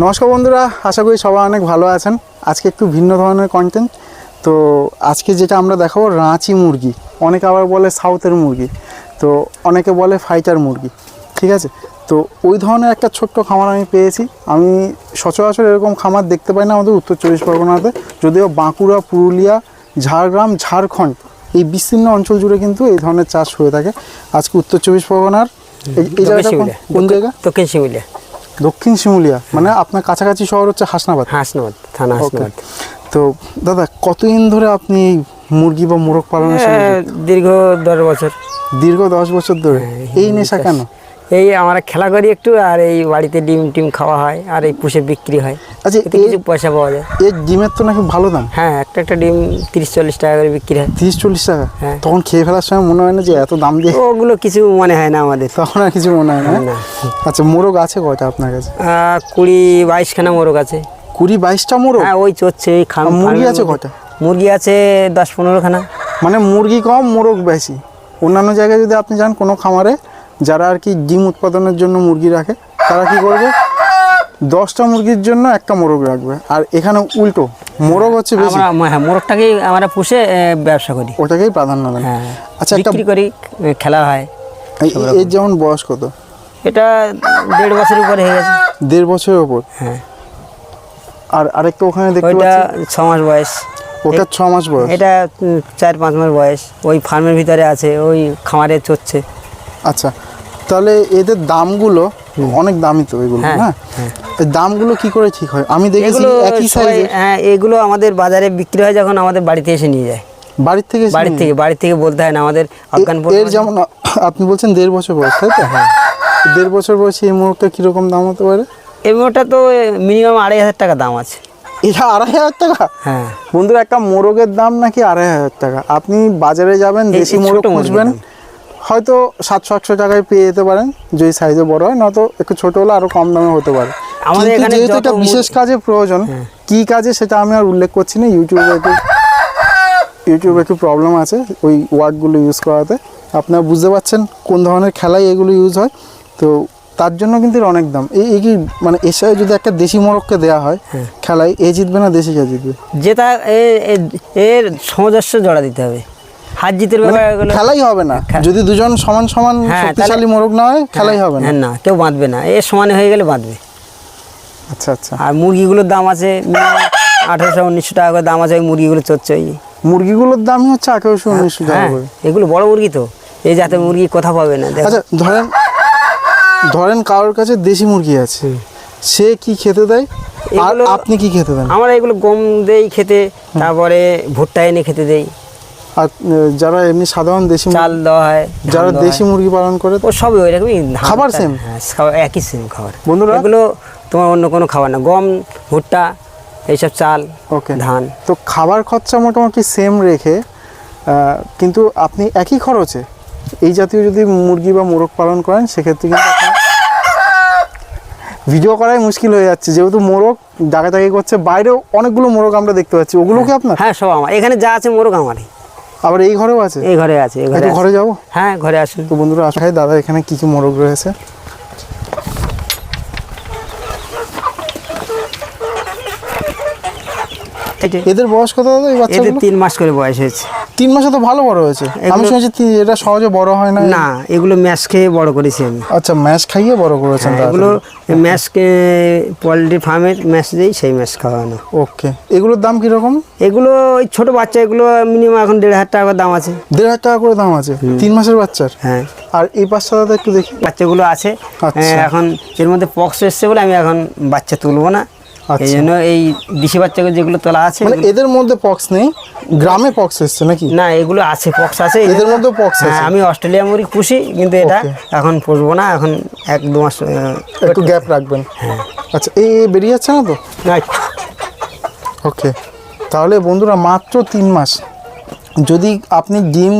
নমস্কার বন্ধুরা আশা করি সবাই অনেক ভালো আছেন। আজকে একটু ভিন্ন ধরনের কন্টেন্ট তো আজকে যেটা আমরা দেখাবো রাঁচি মুরগি। অনেকে আবার বলে সাউথের মুরগি। তো অনেকে বলে ফাইটার মুরগি। ঠিক আছে? তো ওই ধরনের একটা ছোট্ট খামার আমি পেয়েছি। আমি সচরাচর এরকম খামার দেখতে পাই না আমাদের উত্তর চব্বিশ পরগনাতে। যদিও বাঁকুড়া পুরুলিয়া ঝাড়গ্রাম ঝাড়খণ্ড এই বিস্তীর্ণ অঞ্চল জুড়ে কিন্তু এই ধরনের চাষ হয়ে থাকে। আজকে উত্তর চব্বিশ পরগনার এই- জায়গাটা কোন- জায়গা? দক্ষিণ দক্ষিণ শিমুলিয়া মানে আপনার কাছাকাছি শহর হচ্ছে হাসনাবাদ। হাসনাবাদ থানা হাসনাবাদ। তো দাদা কতদিন ধরে আপনি মুরগি বা মোরগ পালনের হ্যাঁ, দীর্ঘ দশ বছর। দীর্ঘ দশ বছর ধরে। এই নেশা কেন? এই আমরা খেলা করি একটু আর এই বাড়িতে ডিম টিম খাওয়া হয় আর এই পুষে বিক্রি হয়। আচ্ছা এতে কিছু পয়সা পাওয়া যায়। এই ডিমের তো নাকি ভালো দাম? হ্যাঁ একটা একটা ডিম তিরিশ চল্লিশ টাকা করে বিক্রি হয়। তিরিশ চল্লিশ টাকা? হ্যাঁ। তখন খেয়ে ফেলার সময় মনে হয় না যে এত দাম দিয়ে ওগুলো কিছু মনে হয় না আমাদের। তখন আর কিছু মনে হয় না না। আচ্ছা মোরগ আছে কয়টা আপনার কাছে? কুড়ি বাইশখানা মোরগ আছে। কুড়ি বাইশটা মোরগ? হ্যাঁ ওই চড়ছে এই খাম মুরগি আছে। কটা? মুরগি আছে দশ পনেরোখানা। মানে মুরগি কম মোরগ বেশি? অন্যান্য জায়গায় যদি আপনি যান কোনো খামারে যারা আর কি ডিম উৎপাদনের জন্য মুরগি রাখে তারা কি করবে? দশটা মুরগির জন্য একটা মোরগ রাখবে। আর এখানে উল্টো মোরগ হচ্ছে বেশি। আমরা হ্যাঁ মোরগটাকেই আমরা পুষে ব্যবসা করি। ওটাকেই প্রাধান্য দেন। হ্যাঁ আচ্ছা একটা বিক্রি করি খেলা হয়। এই- এর যেমন বয়স কত? এটা দেড় বছর উপরে হয়ে গেছে। দেড় বছরের উপর? হ্যাঁ। আর আরেকটা ওখানে দেখতে পাচ্ছি। ছ মাস বয়স। ওটা ছ মাস বয়স? এটা চার পাঁচ মাস বয়স। ওই ফার্মের ভিতরে আছে ওই খামারে চড়ছে। আচ্ছা তাহলে এদের দামগুলো অনেক দামি তো এগুলো হ্যাঁ, হ্যাঁ? হ্যাঁ। দামগুলো কি করে ঠিক হয়? আমি দেখেছি একই সাইজে হ্যাঁ এগুলো আমাদের বাজারে বিক্রি হয় যখন আমাদের বাড়িতে এসে নিয়ে যায়। বাড়ির থেকে বাড়ির থেকে বাড়ির থেকে বলতে হয় না আমাদের আফগানপুর এর যেমন আপনি বলছেন দেড় বছর বয়স তাই তো? হ্যাঁ দেড় বছর বয়সে এই মুরগটা কীরকম দাম হতে পারে? এমনটা তো মিনিমাম আড়াই হাজার টাকা দাম আছে। এটা আড়াই হাজার টাকা? হ্যাঁ। বন্ধুরা একটা মোরগের দাম নাকি আড়াই হাজার টাকা? আপনি বাজারে যাবেন দেশি এই মোরগ খুঁজবেন। হয়তো সাতশো আটশো টাকায় পেয়ে যেতে পারেন যদি সাইজে বড় হয় নয়তো একটু ছোট হলে আরও কম দামে হতে পারে। আমাদের এখানে যেহেতু এটা বিশেষ কাজে প্রয়োজন কি কাজে সেটা আমি আর উল্লেখ করছি না। ইউটিউবে একটু ইউটিউবে একটু প্রবলেম আছে ওই ওয়ার্ডগুলো ইউজ করাতে। আপনারা বুঝতে পারছেন কোন ধরনের খেলায় এগুলো ইউজ হয়। তো তার জন্য কিন্তু এর অনেক দাম। এই কি মানে সাথে যদি একটা দেশি মোরগকে দেওয়া হয় খেলায় এ জিতবে না দেশি কে জিতবে? এ- এর সামঞ্জস্য জড়া দিতে হবে। হাত জিতের মানে ব্যাপার এগুলো খেলাই হবে না। যদি দুজন সমান সমান হ্যাঁ, শক্তিশালী মোরগ না হয় খেলাই হবে না। হ্যাঁ না কেউ বাঁধবে না। এর সমানে হয়ে গেলে বাঁধবে। আচ্ছা আচ্ছা। আর মুরগিগুলোর দাম আছে আঠারোশো উনিশশো টাকা করে দাম আছে ওই মুরগিগুলো ওই মুরগিগুলোর দামই হচ্ছে আঠেরোশো উনিশশো টাকা হ্যাঁ করে। এগুলো বড় মুরগি তো। এই জাতের মুরগি কোথা পাবে না আচ্ছা ধরেন ধরেন কারোর কাছে দেশি মুরগি আছে। সে কি খেতে দেয়? আর আপনি কি খেতে দেন? আমরা এগুলো গম দেই খেতে তারপরে ভুট্টা এনে খেতে দেই। আর যারা এমনি সাধারণ দেশি চাল দেওয়া হয় যারা দেশি মুরগি পালন করে হয়। ও সবই ওই রকমই খাবার same? হ্যাঁ একই সেম খাবার। বন্ধুরা এগুলো তোমার অন্য কোনো খাবার না। গম ভুট্টা এইসব চাল ওকে। ধান। তো খাবার খরচা মোটামুটি সেম রেখে কিন্তু আপনি একই খরচে এই জাতীয় যদি মুরগি বা মোরগ পালন করেন সেক্ষেত্রে কিন্তু ভিডিও করাই মুশকিল হয়ে যাচ্ছে। যেহেতু মোরগ ডাকাডাকি করছে বাইরেও অনেকগুলো মোরগ আমরা দেখতে পাচ্ছি। ওগুলো কি আপনার? হ্যাঁ সব আমার। এখানে যা আছে মোরগ আমারই। আবার এই ঘরেও আছে? এই ঘরে আছে এই ঘরে একটু ঘরে যাব? হ্যাঁ ঘরে আসুন। তো বন্ধুরা আসলে দাদা এখানে কি কি মোরগ রয়েছে? এদের বয়স কত দাদা এই এদের তিন মাস করে বয়স হয়েছে। তিন মাসে তো ভালো বড় হয়েছে। আমি শুনেছি এটা সহজে বড় হয় না? না এগুলো ম্যাশ খেয়ে বড় করেছি আমি। আচ্ছা ম্যাশ খাইয়ে বড় করেছেন হ্যাঁ, এগুলো ম্যাশকে পোলট্রি ফার্মের ম্যাশ দিই সেই ম্যাশ খাওয়ানো ওকে। এগুলোর দাম কীরকম? এগুলো ওই ছোট বাচ্চা এগুলো মিনিমাম এখন দেড় হাজার টাকা করে দাম আছে। দেড় হাজার টাকা করে দাম আছে? তিন মাসের বাচ্চার? হ্যাঁ। আর এই দাদা একটু দেখি। বাচ্চাগুলো আছে। আচ্ছা। এখন এর মধ্যে পক্স এসছে বলে আমি এখন বাচ্চা তুলবো না। এই জন্য এই দিশি বাচ্চাগুলো যেগুলো তোলা আছে মানে এদের মধ্যে পক্স নেই? গ্রামে পক্স এসছে নাকি? না এগুলো আছে পক্স আছে। এদের মধ্যেও pox হ্যাঁ, আছে? আমি অস্ট্রেলিয়া মুরগি পুষি কিন্তু এটা এখন পুষবো না এখন এক দু মাস একটু গ্যাপ রাখবেন। হ্যাঁ। আচ্ছা এই বেরিয়ে যাচ্ছে না তো? না, ওকে তাহলে বন্ধুরা মাত্র তিন মাস। যদি আপনি ডিম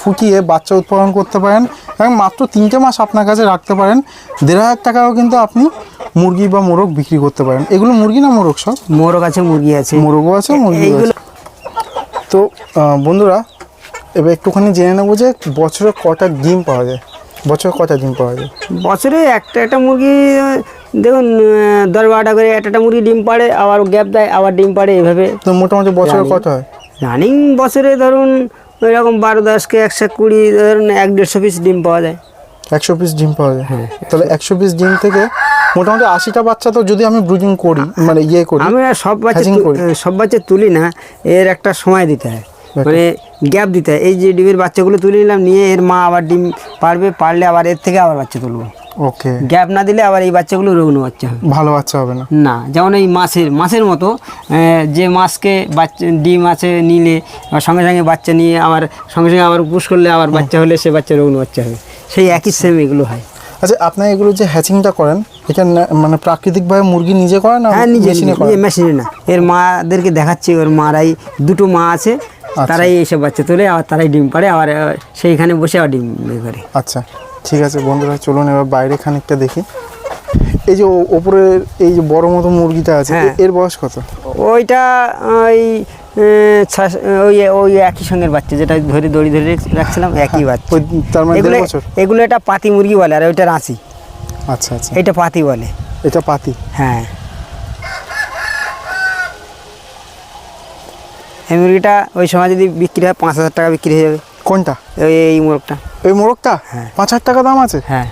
ফুটিয়ে বাচ্চা উৎপাদন করতে পারেন এবং মাত্র তিনটে মাস আপনার কাছে রাখতে পারেন দেড় হাজার টাকাও কিন্তু আপনি মুরগি বা মোরগ বিক্রি করতে পারেন। এগুলো মুরগি না মোরগ সব? মোরগ আছে মুরগি আছে। মোরগও আছে মুরগি তো বন্ধুরা এবার একটুখানি জেনে নেব যে বছরে কটা ডিম পাওয়া যায়। বছরে কটা ডিম পাওয়া যায়? বছরে একটা একটা মুরগি দেখুন দশ বারোটা করে একটা একটা মুরগি ডিম পাড়ে আবার গ্যাপ দেয় আবার ডিম পাড়ে এভাবে। তো মোটামুটি বছরে কত হয়? রানিং বছরে ধরুন ওই রকম বারো দশকে একশো কুড়ি ধরুন এক দেড়শো পিস ডিম পাওয়া যায়। একশো পিস ডিম পাওয়া যায়। হ্যাঁ। তাহলে একশো পিস ডিম থেকে মোটামুটি আশিটা বাচ্চা তো যদি আমি ব্রুডিং করি মানে ইয়ে করি আমি সব বাচ্চা। সব বাচ্চা তুলি না এর একটা সময় দিতে হয়। মানে গ্যাপ দিতে হয়। এই যে ডিমের বাচ্চাগুলো তুলে নিলাম নিয়ে এর মা আবার ডিম পারবে পারলে আবার এর থেকে আবার বাচ্চা তুলবো। ওকে। গ্যাপ না দিলে আবার এই বাচ্চাগুলো রোগনো বাচ্চা হবে। ভালো বাচ্চা হবে না। না যেমন এই মাছের মাছের মতো যে মাছকে বাচ্চা ডিম আছে নিলে সঙ্গে সঙ্গে বাচ্চা নিয়ে আবার সঙ্গে সঙ্গে আবার পুষ করলে আবার বাচ্চা হলে সে বাচ্চা রোগনো বাচ্চা হবে। সেই একই সেম এগুলো হয়। আচ্ছা আপনার এগুলো যে হ্যাচিংটা করেন এটা মানে প্রাকৃতিকভাবে মুরগি নিজে করে না হ্যাঁ নিজে মেশিনে না। এর মাদেরকে দেখাচ্ছি ওর মারাই দুটো মা আছে তারাই এইসব বাচ্চা তোলে আবার তারাই ডিম পাড়ে আবার সেইখানে বসে আবার ডিম করে। আচ্ছা ঠিক আছে বন্ধুরা চলুন এবার বাইরে খানিকটা দেখি। এই যে ওপরের এই যে বড় মতো মুরগিটা আছে হ্যাঁ। এর বয়স কত? ওইটা ওই ওই ওই একই সঙ্গের বাচ্চা যেটা ধরে দড়ি ধরে রাখছিলাম একই বাচ্চা। ওই তার মানে এগুলো এগুলো এটা পাতি মুরগি বলে আর ওইটা রাঁচি। আচ্ছা আচ্ছা। এটা পাতি বলে। এটা পাতি? হ্যাঁ। এই মুরগিটা ওই সময় যদি বিক্রি হয় পাঁচ হাজার টাকা বিক্রি হয়ে যাবে। কোনটা? ওই এই মোরগটা। এই মোরগটা? হ্যাঁ। পাঁচ হাজার টাকা দাম আছে? হ্যাঁ।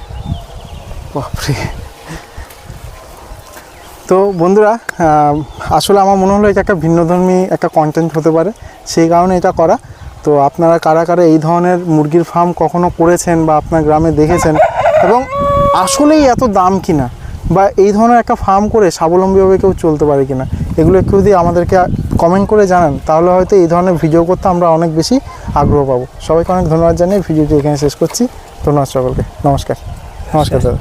বাপরে। তো বন্ধুরা আসলে আমার মনে হলো এটা একটা ভিন্নধর্মী একটা কন্টেন্ট হতে পারে, সেই কারণে এটা করা। তো আপনারা কারা কারা এই ধরনের মুরগির ফার্ম কখনো করেছেন বা আপনার গ্রামে দেখেছেন এবং আসলেই এত দাম কিনা বা এই ধরনের একটা ফার্ম করে স্বাবলম্বীভাবে কেউ চলতে পারে কিনা, এগুলো একটু যদি আমাদেরকে কমেন্ট করে জানান, তাহলে হয়তো এই ধরনের ভিডিও করতে আমরা অনেক বেশি আগ্রহ পাবো। সবাইকে অনেক ধন্যবাদ জানিয়ে ভিডিওটি এখানে শেষ করছি। ধন্যবাদ সকলকে। নমস্কার। নমস্কার, দাদা।